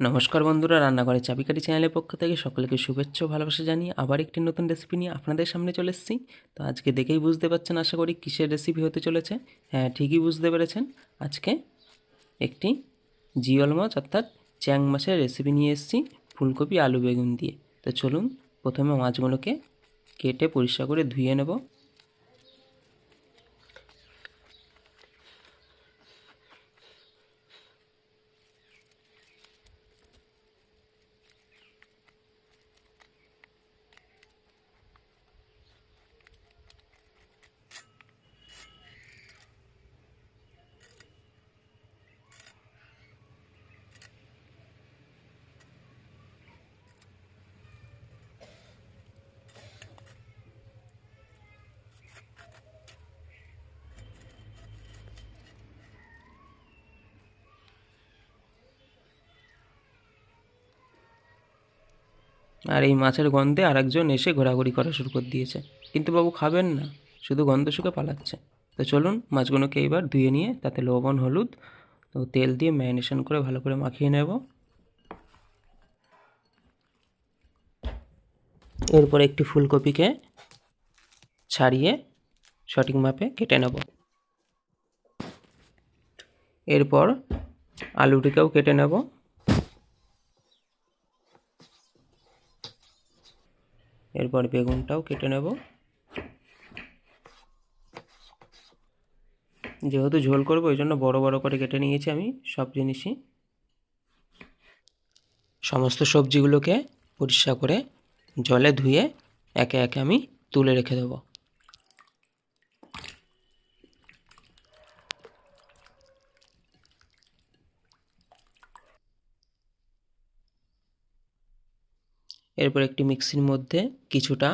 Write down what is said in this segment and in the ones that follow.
নমস্কার বন্ধুরা, রান্নাঘরের চাবিকাঠি চ্যানেলের পক্ষ থেকে সকলকে শুভেচ্ছা ভালোবাসা জানিয়ে আবার একটি নতুন রেসিপি নিয়ে আপনাদের সামনে চলে এসেছি। তো আজকে দেখেই বুঝতে পারছেন, আশা করি কিসের রেসিপি হতে চলেছে। হ্যাঁ ঠিকই বুঝতে পেরেছেন। আজকে একটি জিওল মাছ অর্থাৎ চ্যাং মাছের রেসিপি নিয়ে এসেছি, ফুলকপি, আলু, বেগুন দিয়ে। তো চলুন, প্রথমে মাছগুলোকে কেটে পরিষ্কার করে ধুয়ে নেব। আর এই মাছের গন্ধে আরেকজন এসে ঘোরাঘুরি করা শুরু করে দিয়েছে। কিন্তু বাবু খাবেন না, শুধু গন্ধ শুকে পালাচ্ছে। তো চলুন, মাছগুলোকে এবার ধুয়ে নিয়ে তাতে লবণ, হলুদ, তো তেল দিয়ে ম্যারিনেশন করে ভালো করে মাখিয়ে নেব। এরপর একটি ফুলকপিকে ছাড়িয়ে সঠিক মাপে কেটে নেব। এরপর আলুটিকেও কেটে নেব। এরপর বেগুনটাও কেটে নেব। যেহেতু ঝোল করব, ওই জন্য বড় বড় করে কেটে নিয়েছি আমি সব জিনিসই। সমস্ত সবজিগুলোকে পরিষ্কার করে জলে ধুয়ে একে একে আমি তুলে রেখে দেবো। এরপর একটি মিক্সির মধ্যে কিছুটা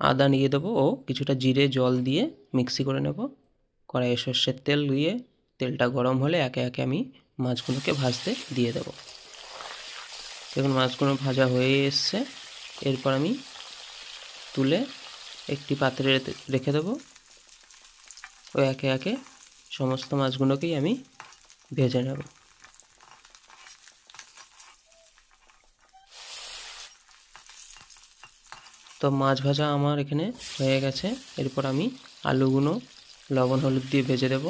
আদা নিয়ে দেবো ও কিছুটা জিরে, জল দিয়ে মিক্সি করে নেব। কড়াইয়ে সর্ষের তেল দিয়ে তেলটা গরম হলে একে একে আমি মাছগুলোকে ভাজতে দিয়ে দেব। দেখুন মাছগুলো ভাজা হয়ে এসছে। এরপর আমি তুলে একটি পাত্রে রেখে দেবো। ও একে একে সমস্ত মাছগুলোকেই আমি ভেজে নেব। তো মাছ ভাজা আমার এখানে হয়ে গেছে। এরপর আমি আলুগুলো, লবণ, হলুদ দিয়ে ভেজে দেব।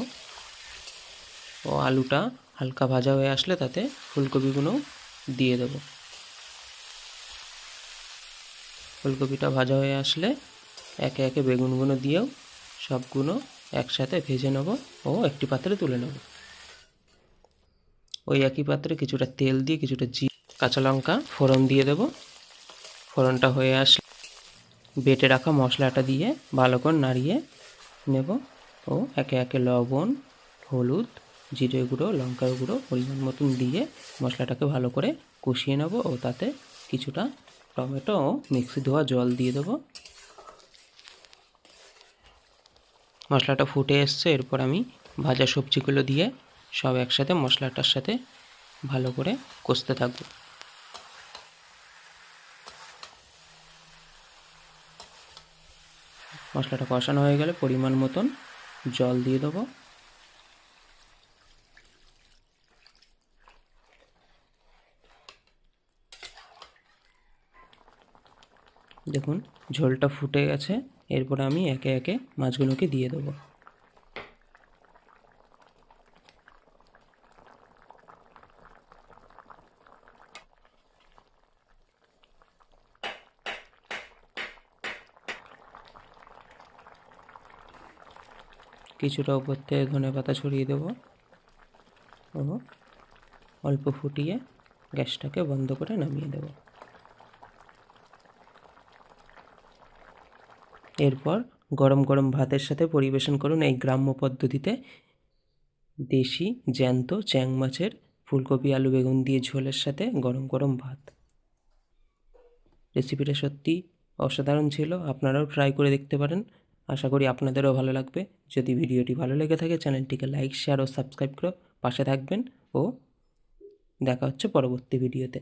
ও আলুটা হালকা ভাজা হয়ে আসলে তাতে ফুলকপিগুলো দিয়ে দেব। ফুলকপিটা ভাজা হয়ে আসলে একে একে বেগুনগুলো দিয়েও সবগুলো একসাথে ভেজে নেব ও একটি পাত্রে তুলে নেব। ওই একই পাত্রে কিছুটা তেল দিয়ে কিছুটা জি, কাঁচা লঙ্কা ফোড়ন দিয়ে দেব। ফোড়নটা হয়ে আসলে বেটে রাখা মশলাটা দিয়ে ভালো করে নাড়িয়ে নেব। ও, একে একে লবণ, হলুদ, জিরে গুঁড়ো, লঙ্কার গুঁড়ো পরিমাণ মতন দিয়ে মশলাটাকে ভালো করে কষিয়ে নেব। ও, তাতে কিছুটা টমেটো ও মিক্সি ধোয়া জল দিয়ে দেবো। মশলাটা ফুটে এসছে। এরপর আমি ভাজা সবজিগুলো দিয়ে সব একসাথে মশলাটার সাথে ভালো করে কষতে থাকব। মশলাটা কষানো হয়ে গেলে পরিমাণ মতন জল দিয়ে দেবো। দেখুন, ঝোলটা ফুটে গেছে। এরপর আমি একে একে মাছগুলোকে দিয়ে দেবো। কিছুটা উপর থেকে ধনে পাতা ছড়িয়ে দেবো। ও অল্প ফুটিয়ে গ্যাসটাকে বন্ধ করে নামিয়ে দেব। এরপর গরম গরম ভাতের সাথে পরিবেশন করুন এই গ্রাম্য পদ্ধতিতে। দেশি জ্যান্ত চ্যাং মাছের ফুলকপি, আলু বেগুন দিয়ে ঝোলের সাথে গরম গরম ভাত। রেসিপিটা সত্যি অসাধারণ ছিল, আপনারাও ট্রাই করে দেখতে পারেন। আশা করি আপনাদেরও ভালো লাগবে। যদি ভিডিওটি ভালো লেগে থাকে, চ্যানেলটিকে লাইক, শেয়ার ও সাবস্ক্রাইব করে পাশে থাকবেন ও দেখা হচ্ছে পরবর্তী ভিডিওতে।